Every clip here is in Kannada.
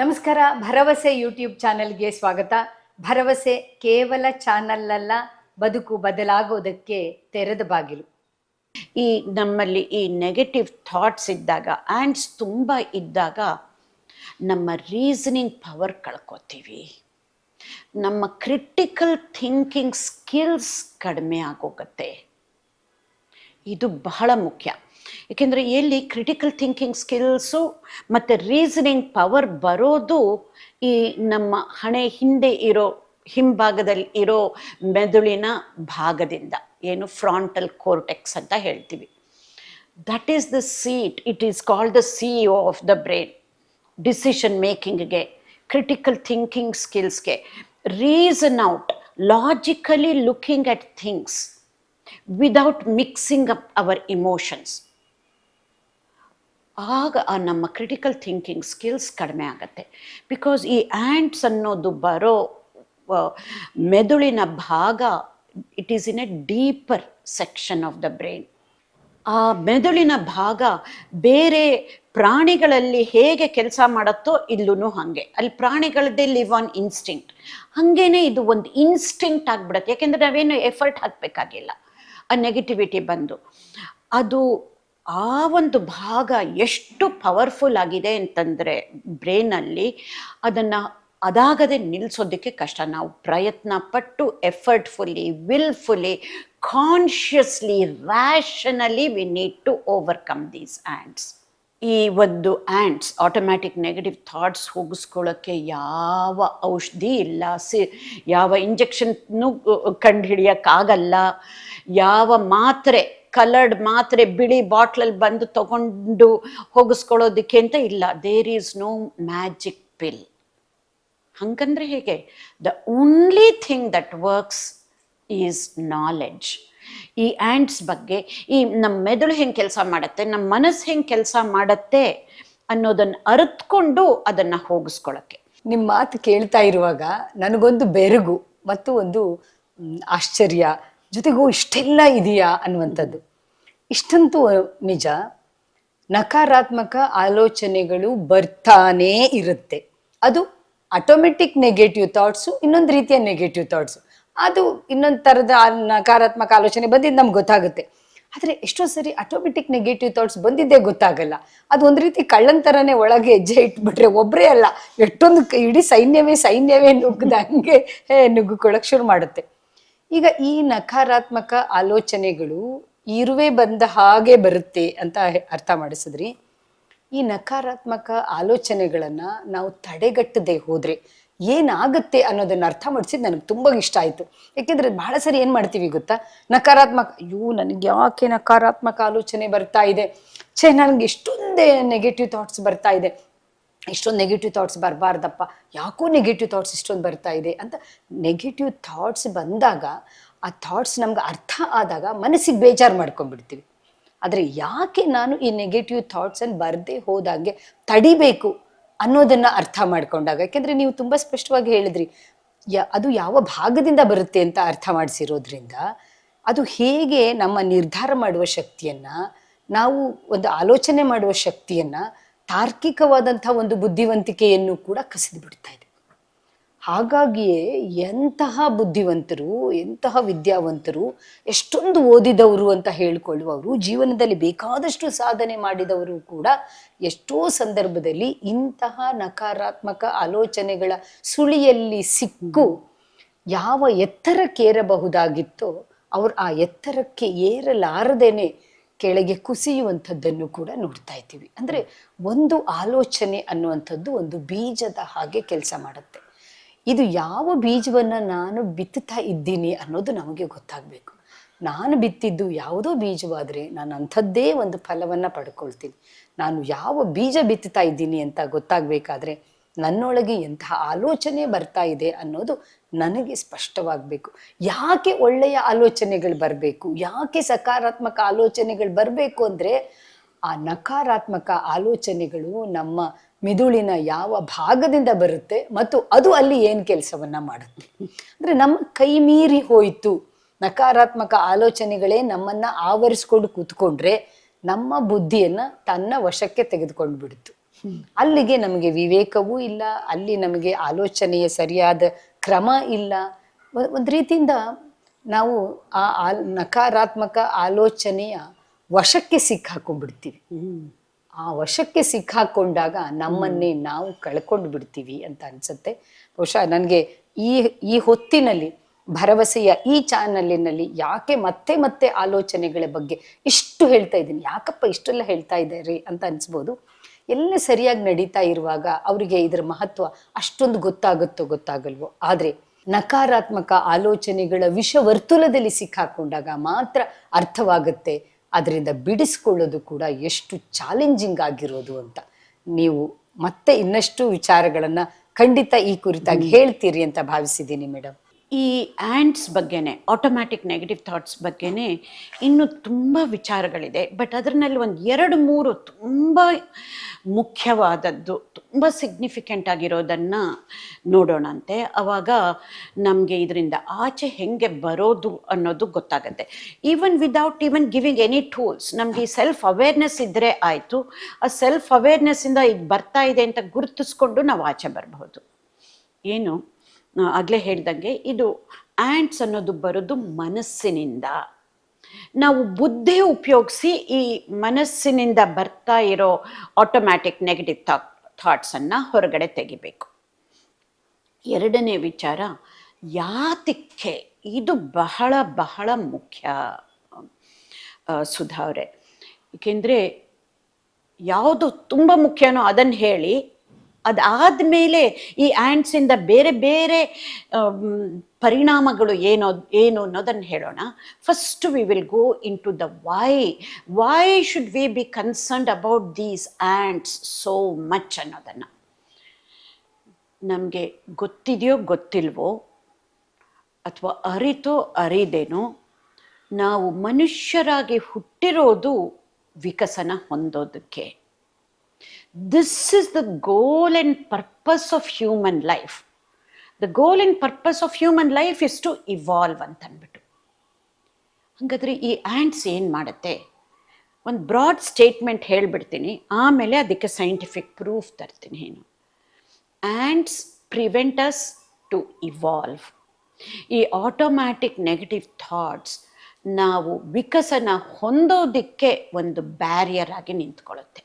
ನಮಸ್ಕಾರ, ಭರವಸೆ ಯೂಟ್ಯೂಬ್ ಚಾನೆಲ್ಗೆ ಸ್ವಾಗತ. ಭರವಸೆ ಕೇವಲ ಚಾನಲ್ ಅಲ್ಲ ಬದುಕು ಬದಲಾಗೋದಕ್ಕೆ ತೆರೆದ ಬಾಗಿಲು. ಈ ನಮ್ಮಲ್ಲಿ ಈ ನೆಗೆಟಿವ್ ಥಾಟ್ಸ್ ಇದ್ದಾಗ ಆ್ಯಂಡ್ಸ್ ತುಂಬ ಇದ್ದಾಗ ನಮ್ಮ ರೀಸನಿಂಗ್ ಪವರ್ ಕಳ್ಕೊತೀವಿ. ನಮ್ಮ ಕ್ರಿಟಿಕಲ್ ಥಿಂಕಿಂಗ್ ಸ್ಕಿಲ್ಸ್ ಕಡಿಮೆ ಆಗೋಗುತ್ತೆ. ಇದು ಬಹಳ ಮುಖ್ಯ. ಏಕೆಂದರೆ ಎಲ್ಲಿ ಕ್ರಿಟಿಕಲ್ ಥಿಂಕಿಂಗ್ ಸ್ಕಿಲ್ಸು ಮತ್ತು ರೀಸನಿಂಗ್ ಪವರ್ ಬರೋದು ಈ ನಮ್ಮ ಹಣೆ ಹಿಂದೆ ಇರೋ, ಹಿಂಭಾಗದಲ್ಲಿ ಇರೋ ಮೆದುಳಿನ ಭಾಗದಿಂದ, ಏನು ಫ್ರಾಂಟಲ್ ಕೋರ್ಟೆಕ್ಸ್ ಅಂತ ಹೇಳ್ತೀವಿ. That is the seat it is called the C E of the brain decision ಮೇಕಿಂಗ್ಗೆ critical thinking ಸ್ಕಿಲ್ಸ್ಗೆ reason out logically looking at things without mixing up our emotions ಆಗ ಆ ನಮ್ಮ ಕ್ರಿಟಿಕಲ್ ಥಿಂಕಿಂಗ್ ಸ್ಕಿಲ್ಸ್ ಕಡಿಮೆ ಆಗುತ್ತೆ. ಬಿಕಾಸ್ ಈ ಆ್ಯಂಟ್ಸ್ ಅನ್ನೋದು ಬರೋ ಮೆದುಳಿನ ಭಾಗ it is in a deeper section of the brain ಆ ಮೆದುಳಿನ ಭಾಗ ಬೇರೆ ಪ್ರಾಣಿಗಳಲ್ಲಿ ಹೇಗೆ ಕೆಲಸ ಮಾಡುತ್ತೋ ಇಲ್ಲೂ ಹಾಗೆ. ಅಲ್ಲಿ ಪ್ರಾಣಿಗಳದ್ದೇ ಲಿವ್ ಆನ್ ಇನ್ಸ್ಟಿಂಕ್ಟ್ ಹಾಗೇನೆ ಇದು ಒಂದು ಇನ್ಸ್ಟಿಂಕ್ಟ್ ಆಗಿಬಿಡುತ್ತೆ. ಯಾಕೆಂದರೆ ನಾವೇನು ಎಫರ್ಟ್ ಹಾಕಬೇಕಾಗಿಲ್ಲ. ಆ ನೆಗೆಟಿವಿಟಿ ಬಂದು. ಅದು ಆ ಒಂದು ಭಾಗ ಎಷ್ಟು ಪವರ್ಫುಲ್ ಆಗಿದೆ ಅಂತಂದರೆ ಬ್ರೈನಲ್ಲಿ ಅದನ್ನು ಅದಾಗದೆ ನಿಲ್ಲಿಸೋದಕ್ಕೆ ಕಷ್ಟ. ನಾವು ಪ್ರಯತ್ನ ಪಟ್ಟು effortfully wilfully consciously rationally we need to overcome these ANTs ಈ ಒಂದು ಆ್ಯಂಡ್ಸ್ ಆಟೋಮ್ಯಾಟಿಕ್ ನೆಗೆಟಿವ್ ಥಾಟ್ಸ್ ಹೋಗಿಸ್ಕೊಳ್ಳೋಕ್ಕೆ ಯಾವ ಔಷಧಿ ಇಲ್ಲ. ಸಿ, ಯಾವ ಇಂಜೆಕ್ಷನ್ನು ಕಂಡುಹಿಡಿಯೋಕ್ಕಾಗಲ್ಲ. ಯಾವ ಮಾತ್ರೆ ಕಲರ್ಡ್ ಮಾತ್ರೆ ಬಿಳಿ ಬಾಟ್ಲಲ್ಲಿ ಬಂದು ತಗೊಂಡು ಹೋಗಿಸ್ಕೊಳ್ಳೋದಕ್ಕೆ ಅಂತ ಇಲ್ಲ. There is no magic pill ಹಂಗಂದ್ರೆ ಹೇಗೆ? The only thing that works is knowledge ಈ ಆ್ಯಂಡ್ಸ್ ಬಗ್ಗೆ, ಈ ನಮ್ಮ ಮೆದುಳು ಹೆಂಗೆ ಕೆಲಸ ಮಾಡುತ್ತೆ ನಮ್ಮ ಮನಸ್ಸು ಹೆಂಗೆ ಕೆಲಸ ಮಾಡುತ್ತೆ ಅನ್ನೋದನ್ನು ಅರಿತ್ಕೊಂಡು ಅದನ್ನು ಹೋಗಿಸ್ಕೊಳ್ಳೋಕ್ಕೆ. ನಿಮ್ಮ ಮಾತು ಕೇಳ್ತಾ ಇರುವಾಗ ನನಗೊಂದು ಬೆರಗು ಮತ್ತು ಒಂದು ಆಶ್ಚರ್ಯ. ಜೊತೆಗೂ ಇಷ್ಟೆಲ್ಲ ಇದೆಯಾ ಅನ್ನುವಂಥದ್ದು. ಇಷ್ಟಂತೂ ನಿಜ, ನಕಾರಾತ್ಮಕ ಆಲೋಚನೆಗಳು ಬರ್ತಾನೇ ಇರುತ್ತೆ. ಅದು ಆಟೋಮೆಟಿಕ್ ನೆಗೆಟಿವ್ ಥಾಟ್ಸು ಇನ್ನೊಂದು ರೀತಿಯ ನೆಗೆಟಿವ್ ಥಾಟ್ಸು ಅದು ಇನ್ನೊಂದು ಥರದ ನಕಾರಾತ್ಮಕ ಆಲೋಚನೆ ಬಂದಿದ್ದು ನಮ್ಗೆ ಗೊತ್ತಾಗುತ್ತೆ. ಆದರೆ ಎಷ್ಟೋ ಸರಿ ಆಟೋಮೆಟಿಕ್ ನೆಗೆಟಿವ್ ಥಾಟ್ಸ್ ಬಂದಿದ್ದೇ ಗೊತ್ತಾಗಲ್ಲ. ಅದು ಒಂದು ರೀತಿ ಕಳ್ಳನ ಥರನೇ ಒಳಗೆ ಹೆಜ್ಜೆ ಇಟ್ಬಿಟ್ರೆ ಒಬ್ಬರೇ ಅಲ್ಲ, ಎಷ್ಟೊಂದು ಇಡೀ ಸೈನ್ಯವೇ ಸೈನ್ಯವೇ ನುಗ್ಗದ ಹಂಗೆ ನುಗ್ಗಿಕೊಳ್ಳೋಕೆ ಶುರು ಮಾಡುತ್ತೆ. ಈಗ ಈ ನಕಾರಾತ್ಮಕ ಆಲೋಚನೆಗಳು ಇರುವೆ ಬಂದ ಹಾಗೆ ಬರುತ್ತೆ ಅಂತ ಅರ್ಥ ಮಾಡಿಸಿದ್ರಿ. ಈ ನಕಾರಾತ್ಮಕ ಆಲೋಚನೆಗಳನ್ನ ನಾವು ತಡೆಗಟ್ಟದೆ ಹೋದ್ರೆ ಏನಾಗುತ್ತೆ ಅನ್ನೋದನ್ನ ಅರ್ಥ ಮಾಡಿಸಿದ್ ನನಗೆ ತುಂಬ ಇಷ್ಟ ಆಯ್ತು. ಯಾಕೆಂದ್ರೆ ಬಹಳ ಸರಿ ಏನ್ ಮಾಡ್ತೀವಿ ಗೊತ್ತಾ? ನಕಾರಾತ್ಮಕ, ಅಯ್ಯೋ ನನಗೆ ಯಾಕೆ ನಕಾರಾತ್ಮಕ ಆಲೋಚನೆ ಬರ್ತಾ ಇದೆ? ಛೇ, ನನಗೆ ಎಷ್ಟೊಂದೇ ನೆಗೆಟಿವ್ ಥಾಟ್ಸ್ ಬರ್ತಾ ಇದೆ. ಇಷ್ಟೊಂದು ನೆಗೆಟಿವ್ ಥಾಟ್ಸ್ ಬರಬಾರ್ದಪ್ಪ. ಯಾಕೋ ನೆಗೆಟಿವ್ ಥಾಟ್ಸ್ ಇಷ್ಟೊಂದು ಬರ್ತಾ ಇದೆ ಅಂತ ನೆಗೆಟಿವ್ ಥಾಟ್ಸ್ ಬಂದಾಗ ಆ ಥಾಟ್ಸ್ ನಮ್ಗೆ ಅರ್ಥ ಆದಾಗ ಮನಸ್ಸಿಗೆ ಬೇಜಾರು ಮಾಡ್ಕೊಂಡ್ಬಿಡ್ತೀವಿ. ಆದರೆ ಯಾಕೆ ನಾನು ಈ ನೆಗೆಟಿವ್ ಥಾಟ್ಸನ್ನು ಬರದೇ ಹೋದಾಗೆ ತಡಿಬೇಕು ಅನ್ನೋದನ್ನು ಅರ್ಥ ಮಾಡ್ಕೊಂಡಾಗ? ಯಾಕೆಂದರೆ ನೀವು ತುಂಬ ಸ್ಪಷ್ಟವಾಗಿ ಹೇಳಿದ್ರಿ, ಯ, ಅದು ಯಾವ ಭಾಗದಿಂದ ಬರುತ್ತೆ ಅಂತ ಅರ್ಥ ಮಾಡಿಸಿರೋದ್ರಿಂದ ಅದು ಹೇಗೆ ನಮ್ಮ ನಿರ್ಧಾರ ಮಾಡುವ ಶಕ್ತಿಯನ್ನು, ನಾವು ಒಂದು ಆಲೋಚನೆ ಮಾಡುವ ಶಕ್ತಿಯನ್ನ ತಾರ್ಕಿಕವಾದಂಥ ಒಂದು ಬುದ್ಧಿವಂತಿಕೆಯನ್ನು ಕೂಡ ಕಸಿದು ಬಿಡ್ತಾ ಇದೆ. ಹಾಗಾಗಿಯೇ ಎಂತಹ ಬುದ್ಧಿವಂತರು, ಎಂತಹ ವಿದ್ಯಾವಂತರು, ಎಷ್ಟೊಂದು ಓದಿದವರು ಅಂತ ಹೇಳಿಕೊಳ್ಳುವವರು, ಜೀವನದಲ್ಲಿ ಬೇಕಾದಷ್ಟು ಸಾಧನೆ ಮಾಡಿದವರು ಕೂಡ ಎಷ್ಟೋ ಸಂದರ್ಭದಲ್ಲಿ ಇಂತಹ ನಕಾರಾತ್ಮಕ ಆಲೋಚನೆಗಳ ಸುಳಿಯಲ್ಲಿ ಸಿಕ್ಕು ಯಾವ ಎತ್ತರಕ್ಕೇರಬಹುದಾಗಿತ್ತೋ, ಅವ್ರು ಆ ಎತ್ತರಕ್ಕೆ ಏರಲಾರದೇನೆ ಕೆಳಗೆ ಕುಸಿಯುವಂಥದ್ದನ್ನು ಕೂಡ ನೋಡ್ತಾ ಇದ್ದೀವಿ. ಅಂದರೆ ಒಂದು ಆಲೋಚನೆ ಅನ್ನುವಂಥದ್ದು ಒಂದು ಬೀಜದ ಹಾಗೆ ಕೆಲಸ ಮಾಡುತ್ತೆ. ಇದು ಯಾವ ಬೀಜವನ್ನು ನಾನು ಬಿತ್ತುತ್ತಾ ಇದ್ದೀನಿ ಅನ್ನೋದು ನಮಗೆ ಗೊತ್ತಾಗಬೇಕು. ನಾನು ಬಿತ್ತಿದ್ದು ಯಾವುದೋ ಬೀಜವಾದರೆ ನಾನು ಅಂಥದ್ದೇ ಒಂದು ಫಲವನ್ನು ಪಡ್ಕೊಳ್ತೀನಿ. ನಾನು ಯಾವ ಬೀಜ ಬಿತ್ತುತ್ತಾ ಇದ್ದೀನಿ ಅಂತ ಗೊತ್ತಾಗಬೇಕಾದ್ರೆ ನನ್ನೊಳಗೆ ಎಂತಹ ಆಲೋಚನೆ ಬರ್ತಾ ಇದೆ ಅನ್ನೋದು ನನಗೆ ಸ್ಪಷ್ಟವಾಗಬೇಕು. ಯಾಕೆ ಒಳ್ಳೆಯ ಆಲೋಚನೆಗಳು ಬರಬೇಕು? ಯಾಕೆ ಸಕಾರಾತ್ಮಕ ಆಲೋಚನೆಗಳು ಬರಬೇಕು ಅಂದರೆ ಆ ನಕಾರಾತ್ಮಕ ಆಲೋಚನೆಗಳು ನಮ್ಮ ಮಿದುಳಿನ ಯಾವ ಭಾಗದಿಂದ ಬರುತ್ತೆ ಮತ್ತು ಅದು ಅಲ್ಲಿ ಏನು ಕೆಲಸವನ್ನ ಮಾಡುತ್ತೆ? ಅಂದರೆ ನಮ್ಮ ಕೈ ಮೀರಿ ಹೋಯಿತು. ನಕಾರಾತ್ಮಕ ಆಲೋಚನೆಗಳೇ ನಮ್ಮನ್ನ ಆವರಿಸ್ಕೊಂಡು ಕೂತ್ಕೊಂಡ್ರೆ ನಮ್ಮ ಬುದ್ಧಿಯನ್ನ ತನ್ನ ವಶಕ್ಕೆ ತೆಗೆದುಕೊಂಡು ಬಿಡ್ತು ಅಲ್ಲಿಗೆ ನಮಗೆ ವಿವೇಕವೂ ಇಲ್ಲ, ಅಲ್ಲಿ ನಮಗೆ ಆಲೋಚನೆಯ ಸರಿಯಾದ ಕ್ರಮ ಇಲ್ಲ. ಒಂದು ರೀತಿಯಿಂದ ನಾವು ಆ ನಕಾರಾತ್ಮಕ ಆಲೋಚನೆಯ ವಶಕ್ಕೆ ಸಿಕ್ಕಾಕೊಂಡ್ಬಿಡ್ತೀವಿ. ಆ ವಶಕ್ಕೆ ಸಿಕ್ಕಾಕೊಂಡಾಗ ನಮ್ಮನ್ನೇ ನಾವು ಕಳ್ಕೊಂಡು ಬಿಡ್ತೀವಿ ಅಂತ ಅನ್ಸುತ್ತೆ. ಬಹುಶಃ ನನಗೆ ಈ ಈ ಹೊತ್ತಿನಲ್ಲಿ ಭರವಸೆಯ ಈ ಚಾನಲಿನಲ್ಲಿ ಯಾಕೆ ಮತ್ತೆ ಮತ್ತೆ ಆಲೋಚನೆಗಳ ಬಗ್ಗೆ ಇಷ್ಟು ಹೇಳ್ತಾ ಇದ್ದೀನಿ. ಯಾಕಪ್ಪ ಇಷ್ಟೆಲ್ಲ ಹೇಳ್ತಾ ಇದ್ದಾರೆ ಅಂತ ಅನ್ಸ್ಬೋದು. ಎಲ್ಲ ಸರಿಯಾಗಿ ನಡೀತಾ ಇರುವಾಗ ಅವರಿಗೆ ಇದರ ಮಹತ್ವ ಅಷ್ಟೊಂದು ಗೊತ್ತಾಗುತ್ತೋ ಗೊತ್ತಾಗಲ್ವೋ? ಆದ್ರೆ ನಕಾರಾತ್ಮಕ ಆಲೋಚನೆಗಳ ವಿಷವರ್ತುಲದಲ್ಲಿ ಸಿಕ್ಕಾಕೊಂಡಾಗ ಮಾತ್ರ ಅರ್ಥವಾಗುತ್ತೆ. ಅದರಿಂದ ಬಿಡಿಸ್ಕೊಳ್ಳೋದು ಕೂಡ ಎಷ್ಟು ಚಾಲೆಂಜಿಂಗ್ ಆಗಿರೋದು ಅಂತ. ನೀವು ಮತ್ತೆ ಇನ್ನಷ್ಟು ವಿಚಾರಗಳನ್ನು ಖಂಡಿತ ಈ ಕುರಿತಾಗಿ ಹೇಳ್ತೀರಿ ಅಂತ ಭಾವಿಸಿದ್ದೀನಿ ಮೇಡಮ್ ಈ ಆ್ಯಂಡ್ಸ್ ಬಗ್ಗೆನೇ ಆಟೋಮ್ಯಾಟಿಕ್ ನೆಗೆಟಿವ್ ಥಾಟ್ಸ್ ಬಗ್ಗೆನೇ ಇನ್ನೂ ತುಂಬ ವಿಚಾರಗಳಿದೆ. ಬಟ್ ಅದರಲ್ಲಿ ಒಂದು ಎರಡು ಮೂರು ತುಂಬ ಮುಖ್ಯವಾದದ್ದು, ತುಂಬ ಸಿಗ್ನಿಫಿಕೆಂಟ್ ಆಗಿರೋದನ್ನು ನೋಡೋಣಂತೆ. ಆವಾಗ ನಮಗೆ ಇದರಿಂದ ಆಚೆ ಹೆಂಗೆ ಬರೋದು ಅನ್ನೋದು ಗೊತ್ತಾಗುತ್ತೆ. Even without even giving any tools ನಮಗೆ ಈ ಸೆಲ್ಫ್ ಅವೇರ್ನೆಸ್ ಇದ್ದರೆ ಆಯಿತು. ಆ ಸೆಲ್ಫ್ ಅವೇರ್ನೆಸ್ಸಿಂದ ಇದು ಬರ್ತಾ ಇದೆ ಅಂತ ಗುರುತಿಸ್ಕೊಂಡು ನಾವು ಆಚೆ ಬರಬಹುದು. ಏನು? ಆಗಲೇ ಹೇಳ್ದಂಗೆ ಇದು ಆ್ಯಂಟ್ಸ್ ಅನ್ನೋದು ಬರೋದು ಮನಸ್ಸಿನಿಂದ. ನಾವು ಬುದ್ಧಿ ಉಪಯೋಗಿಸಿ ಈ ಮನಸ್ಸಿನಿಂದ ಬರ್ತಾ ಇರೋ ಆಟೋಮ್ಯಾಟಿಕ್ ನೆಗೆಟಿವ್ ಥಾಟ್ ಥಾಟ್ಸನ್ನು ಹೊರಗಡೆ ತೆಗಿಬೇಕು. ಎರಡನೇ ವಿಚಾರ, ಯಾತಕ್ಕೆ? ಇದು ಬಹಳ ಬಹಳ ಮುಖ್ಯ ಸುಧಾ ಅವರೇ. ಏಕೆಂದರೆ ಯಾವುದು ತುಂಬ ಮುಖ್ಯನೋ ಅದನ್ನು ಹೇಳಿ ಅದಾದಮೇಲೆ ಈ ಆ್ಯಂಟ್ಸಿಂದ ಬೇರೆ ಬೇರೆ ಪರಿಣಾಮಗಳು ಏನೋ, ಏನು ಅನ್ನೋದನ್ನು ಹೇಳೋಣ. First we will go into the why why should we be concerned about these ANTs so much ಅನ್ನೋದನ್ನು. ನಮಗೆ ಗೊತ್ತಿದೆಯೋ, ಗೊತ್ತಿಲ್ವೋ, ಅಥವಾ ಅರಿತೋ, ಅರಿದೇನೋ, ನಾವು ಮನುಷ್ಯರಾಗಿ ಹುಟ್ಟಿರೋದು ವಿಕಸನ ಹೊಂದೋದಕ್ಕೆ. This is the goal and purpose of human life the goal and purpose of human life is to evolve ಅಂತ ಅಂದ್ಬಿಟ್ಟು ಹಾಗಾದ್ರೆ ಈ ಆ್ಯಂಟ್ಸ್ ಏನು ಮಾಡುತ್ತೆ? ಒಂದು ಬ್ರಾಡ್ ಸ್ಟೇಟ್ಮೆಂಟ್ ಹೇಳ್ಬಿಡ್ತೀನಿ. ಆಮೇಲೆ ಅದಕ್ಕೆ ಸೈಂಟಿಫಿಕ್ ಪ್ರೂಫ್ ತರ್ತೀನಿ ಏನು. ANTs prevent us to evolve ಈ ಆಟೋಮ್ಯಾಟಿಕ್ ನೆಗೆಟಿವ್ ಥಾಟ್ಸ್ ನಾವು ವಿಕಸನ ಹೊಂದೋದಕ್ಕೆ ಒಂದು ಬ್ಯಾರಿಯರ್ ಆಗಿ ನಿಂತ್ಕೊಳ್ಳುತ್ತೆ.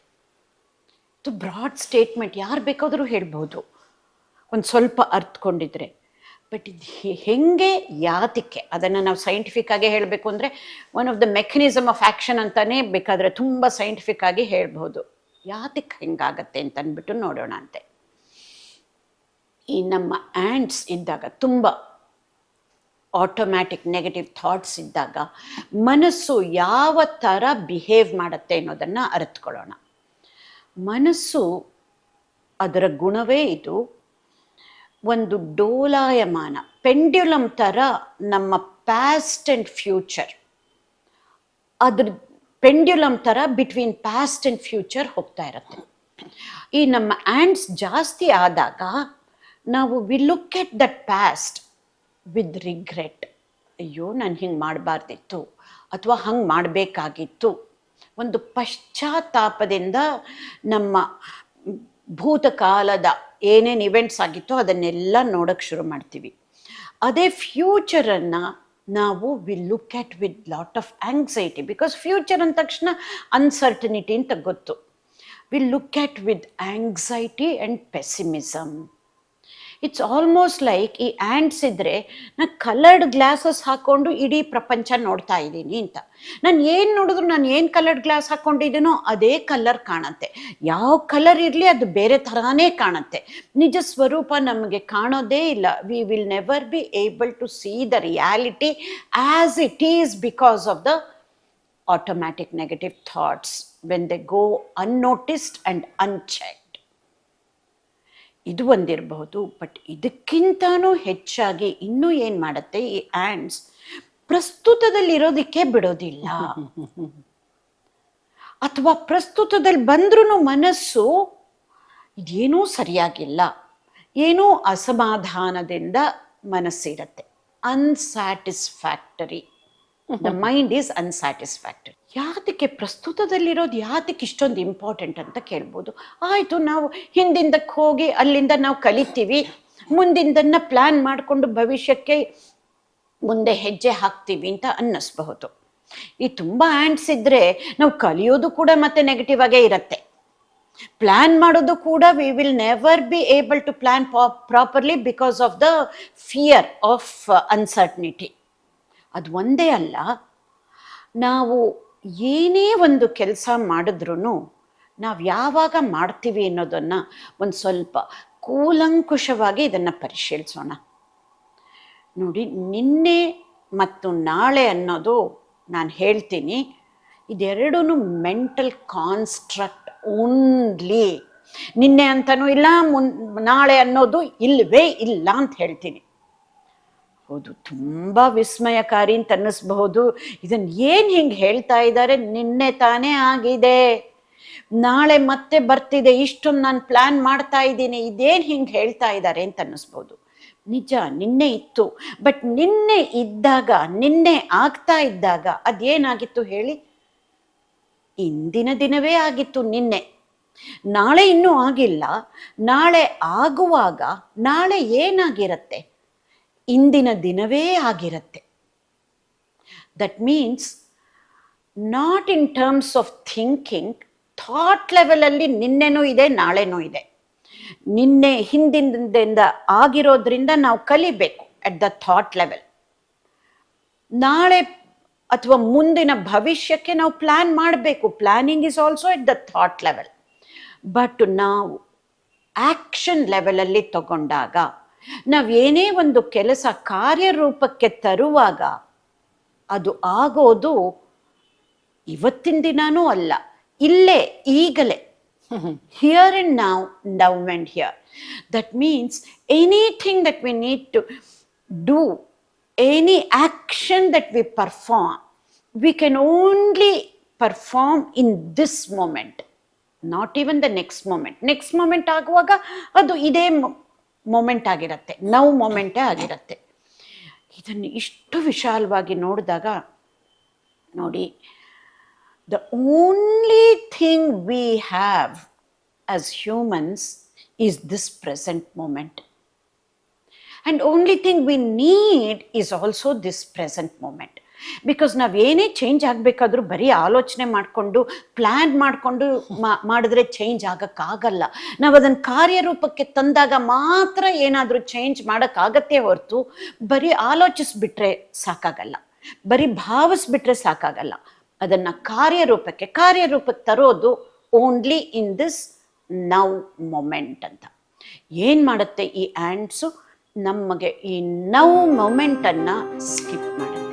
ಇದು ಬ್ರಾಡ್ ಸ್ಟೇಟ್ಮೆಂಟ್ ಯಾರು ಬೇಕಾದರೂ ಹೇಳ್ಬೋದು. ಒಂದು ಸ್ವಲ್ಪ ಅರ್ಥಕೊಂಡಿದ್ರೆ ಬಟ್ ಇದು ಹೆಂಗೆ ಯಾತಕ್ಕೆ? ಅದನ್ನು ನಾವು ಸೈಂಟಿಫಿಕ್ ಆಗಿ ಹೇಳಬೇಕು ಅಂದರೆ one of the mechanism of action ಅಂತಲೇ ಬೇಕಾದರೆ ತುಂಬ ಸೈಂಟಿಫಿಕ್ ಆಗಿ ಹೇಳ್ಬೋದು. ಯಾತಕ್ಕೆ ಹೆಂಗಾಗತ್ತೆ ಅಂತ ಅಂದ್ಬಿಟ್ಟು ನೋಡೋಣ ಅಂತೆ. ಈ ನಮ್ಮ ಆ್ಯಂಡ್ಸ್ ಇದ್ದಾಗ ತುಂಬ ಆಟೋಮ್ಯಾಟಿಕ್ ನೆಗೆಟಿವ್ ಥಾಟ್ಸ್ ಇದ್ದಾಗ ಮನಸ್ಸು ಯಾವ ಥರ ಬಿಹೇವ್ ಮಾಡುತ್ತೆ ಅನ್ನೋದನ್ನು ಅರಿತ್ಕೊಳ್ಳೋಣ. ಮನಸ್ಸು ಅದರ ಗುಣವೇ ಇದು. ಒಂದು ಡೋಲಾಯಮಾನ ಪೆಂಡ್ಯುಲಮ್ ಥರ ನಮ್ಮ ಪ್ಯಾಸ್ಟ್ ಆ್ಯಂಡ್ ಫ್ಯೂಚರ್ ಅದ್ರ ಪೆಂಡ್ಯುಲಮ್ ಥರ ಬಿಟ್ವೀನ್ ಪ್ಯಾಸ್ಟ್ ಆ್ಯಂಡ್ ಫ್ಯೂಚರ್ ಹೋಗ್ತಾ ಇರುತ್ತೆ. ಈ ನಮ್ಮ ಆ್ಯಂಡ್ಸ್ ಜಾಸ್ತಿ ಆದಾಗ ನಾವು we look at that past with regret ಅಯ್ಯೋ, ನಾನು ಹಿಂಗೆ ಮಾಡಬಾರ್ದಿತ್ತು, ಅಥವಾ ಹಂಗೆ ಮಾಡಬೇಕಾಗಿತ್ತು. ಒಂದು ಪಶ್ಚಾತ್ತಾಪದಿಂದ ನಮ್ಮ ಭೂತಕಾಲದ ಏನೇನು ಇವೆಂಟ್ಸ್ ಆಗಿತ್ತೋ ಅದನ್ನೆಲ್ಲ ನೋಡೋಕ್ಕೆ ಶುರು ಮಾಡ್ತೀವಿ. ಅದೇ ಫ್ಯೂಚರನ್ನು ನಾವು we look at with lot of anxiety because future ಅಂದ ತಕ್ಷಣ ಅನ್ಸರ್ಟನಿಟಿ ಅಂತ ಗೊತ್ತು. We look at with anxiety and pessimism it's almost like ಈ ಆ್ಯಂಡ್ಸ್ ಇದ್ದರೆ ನಾನು ಕಲರ್ಡ್ ಗ್ಲಾಸಸ್ ಹಾಕ್ಕೊಂಡು ಇಡೀ ಪ್ರಪಂಚ ನೋಡ್ತಾ ಇದ್ದೀನಿ ಅಂತ. ನಾನು ಏನು ನೋಡಿದ್ರು ನಾನು ಏನು ಕಲರ್ಡ್ ಗ್ಲಾಸ್ ಹಾಕ್ಕೊಂಡಿದ್ದೀನೋ ಅದೇ ಕಲರ್ ಕಾಣುತ್ತೆ. ಯಾವ ಕಲರ್ ಇರಲಿ ಅದು ಬೇರೆ ಥರನೇ ಕಾಣುತ್ತೆ. ನಿಜ ಸ್ವರೂಪ ನಮಗೆ ಕಾಣೋದೇ ಇಲ್ಲ. We will never be able to see the reality as it is because of the automatic negative thoughts when they go unnoticed and unchecked. ಇದು ಒಂದಿರಬಹುದು ಬಟ್ ಇದಕ್ಕಿಂತನೂ ಹೆಚ್ಚಾಗಿ ಇನ್ನೂ ಏನು ಮಾಡುತ್ತೆ ಈ ಆ್ಯಂಡ್ಸ್ ಪ್ರಸ್ತುತದಲ್ಲಿರೋದಕ್ಕೆ ಬಿಡೋದಿಲ್ಲ. ಅಥವಾ ಪ್ರಸ್ತುತದಲ್ಲಿ ಬಂದ್ರೂ ಮನಸ್ಸು ಇದೇನೂ ಸರಿಯಾಗಿಲ್ಲ. ಏನೂ ಅಸಮಾಧಾನದಿಂದ ಮನಸ್ಸಿರುತ್ತೆ. Unsatisfactory the mind is unsatisfactory ಯಾತಕ್ಕೆ ಪ್ರಸ್ತುತದಲ್ಲಿರೋದು, ಯಾತಕ್ಕೆ ಇಷ್ಟೊಂದು ಇಂಪಾರ್ಟೆಂಟ್ ಅಂತ ಕೇಳ್ಬೋದು. ಆಯಿತು, ನಾವು ಹಿಂದಿಂದಕ್ಕೆ ಹೋಗಿ ಅಲ್ಲಿಂದ ನಾವು ಕಲಿತೀವಿ. ಮುಂದಿಂದನ್ನ ಪ್ಲ್ಯಾನ್ ಮಾಡಿಕೊಂಡು ಭವಿಷ್ಯಕ್ಕೆ ಮುಂದೆ ಹೆಜ್ಜೆ ಹಾಕ್ತೀವಿ ಅಂತ ಅನ್ನಿಸ್ಬಹುದು. ಈ ತುಂಬ ಆ್ಯಂಡ್ಸ್ ಇದ್ದರೆ ನಾವು ಕಲಿಯೋದು ಕೂಡ ಮತ್ತೆ ನೆಗೆಟಿವ್ ಆಗೇ ಇರುತ್ತೆ. ಪ್ಲ್ಯಾನ್ ಮಾಡೋದು ಕೂಡ we will never be able to plan properly because of the fear of uncertainty ಅದು ಒಂದೇ ಅಲ್ಲ. ನಾವು ಏನೇ ಒಂದು ಕೆಲಸ ಮಾಡಿದ್ರೂ ನಾವು ಯಾವಾಗ ಮಾಡ್ತೀವಿ ಅನ್ನೋದನ್ನು ಒಂದು ಸ್ವಲ್ಪ ಕೂಲಂಕುಷವಾಗಿ ಇದನ್ನು ಪರಿಶೀಲಿಸೋಣ. ನೋಡಿ, ನಿನ್ನೆ ಮತ್ತು ನಾಳೆ ಅನ್ನೋದು ನಾನು ಹೇಳ್ತೀನಿ ಇದೆರಡೂ ಮೆಂಟಲ್ ಕಾನ್ಸ್ಟ್ರಕ್ಟ್ ಓನ್ಲಿ. ನಿನ್ನೆ ಅಂತನೂ ಇಲ್ಲ, ಮುನ್, ನಾಳೆ ಅನ್ನೋದು ಇಲ್ಲವೇ ಇಲ್ಲ ಅಂತ ಹೇಳ್ತೀನಿ. ಹೌದು ತುಂಬ ವಿಸ್ಮಯಕಾರಿ ಅಂತ ಅನ್ನಿಸ್ಬಹುದು. ಏನು ಹಿಂಗೆ ಹೇಳ್ತಾ ಇದ್ದಾರೆ? ನಿನ್ನೆ ತಾನೇ ಆಗಿದೆ. ನಾಳೆ ಮತ್ತೆ ಬರ್ತಿದೆ. ಇಷ್ಟೊಂದು ನಾನು ಪ್ಲಾನ್ ಮಾಡ್ತಾ ಇದ್ದೀನಿ. ಇದೇನು ಹಿಂಗೆ ಹೇಳ್ತಾ ಇದ್ದಾರೆ ಅಂತ ಅನ್ನಿಸ್ಬೋದು ನಿಜ, ನಿನ್ನೆ ಇತ್ತು. ಬಟ್ ನಿನ್ನೆ ಇದ್ದಾಗ, ನಿನ್ನೆ ಆಗ್ತಾ ಇದ್ದಾಗ ಅದೇನಾಗಿತ್ತು ಹೇಳಿ? ಇಂದಿನ ದಿನವೇ ಆಗಿತ್ತು ನಿನ್ನೆ. ನಾಳೆ ಇನ್ನೂ ಆಗಿಲ್ಲ. ನಾಳೆ ಆಗುವಾಗ ನಾಳೆ ಏನಾಗಿರತ್ತೆ? ಇಂದಿನ ದಿನವೇ ಆಗಿರತ್ತೆ. That means not in terms of thinking thought ಲೆವೆಲಲ್ಲಿ ನಿನ್ನೆನೂ ಇದೆ, ನಾಳೆನೂ ಇದೆ. ನಿನ್ನೆ ಹಿಂದಿನಿಂದ ಆಗಿರೋದ್ರಿಂದ ನಾವು ಕಲಿಬೇಕು ಅಟ್ ದ ಥಾಟ್ ಲೆವೆಲ್ ನಾಳೆ ಅಥವಾ ಮುಂದಿನ ಭವಿಷ್ಯಕ್ಕೆ ನಾವು ಪ್ಲ್ಯಾನ್ ಮಾಡಬೇಕು. Planning is also at the thought level but ನಾವು ಆ್ಯಕ್ಷನ್ ಲೆವೆಲಲ್ಲಿ ತಗೊಂಡಾಗ ನಾವ್ ಏನೇ ಒಂದು ಕೆಲಸ ಕಾರ್ಯರೂಪಕ್ಕೆ ತರುವಾಗ ಅದು ಆಗೋದು ಇವತ್ತಿನ ದಿನಾನೂ ಅಲ್ಲ, ಇಲ್ಲೇ, ಈಗಲೇ. Here in now now and here that means anything that we need to do any action that we perform we can only perform in this moment not even the next moment next moment ಆಗುವಾಗ ಅದು ಇದೇ ಮೊಮೆಂಟ್ ಆಗಿರತ್ತೆ ನವ್ ಮೊಮೆಂಟೇ ಆಗಿರತ್ತೆ ಇದನ್ನು ಇಷ್ಟು ವಿಶಾಲವಾಗಿ ನೋಡಿದಾಗ ನೋಡಿ the only thing we have as humans is this present moment. And only thing we need is also this present moment. because ನಾವು ಏನೇ ಚೇಂಜ್ ಆಗಬೇಕಾದ್ರೂ ಬರೀ ಆಲೋಚನೆ ಮಾಡಿಕೊಂಡು ಪ್ಲ್ಯಾನ್ ಮಾಡಿಕೊಂಡು ಮಾಡಿದ್ರೆ ಚೇಂಜ್ ಆಗೋಕ್ಕಾಗಲ್ಲ. ನಾವು ಅದನ್ನು ಕಾರ್ಯರೂಪಕ್ಕೆ ತಂದಾಗ ಮಾತ್ರ ಏನಾದರೂ ಚೇಂಜ್ ಮಾಡೋಕ್ಕಾಗತ್ತೆ ಹೊರತು ಬರೀ ಆಲೋಚಿಸ್ಬಿಟ್ರೆ ಸಾಕಾಗಲ್ಲ. ಬರೀ ಭಾವಿಸ್ಬಿಟ್ರೆ ಸಾಕಾಗಲ್ಲ. ಅದನ್ನು ಕಾರ್ಯರೂಪಕ್ಕೆ ಕಾರ್ಯರೂಪಕ್ಕೆ ತರೋದು only in this now moment ಅಂತ. ಏನು ಮಾಡುತ್ತೆ ಈ ಆ್ಯಂಡ್ಸು ನಮಗೆ ಈ ನೌ ಮೊಮೆಂಟನ್ನು ಸ್ಕಿಪ್ ಮಾಡುತ್ತೆ.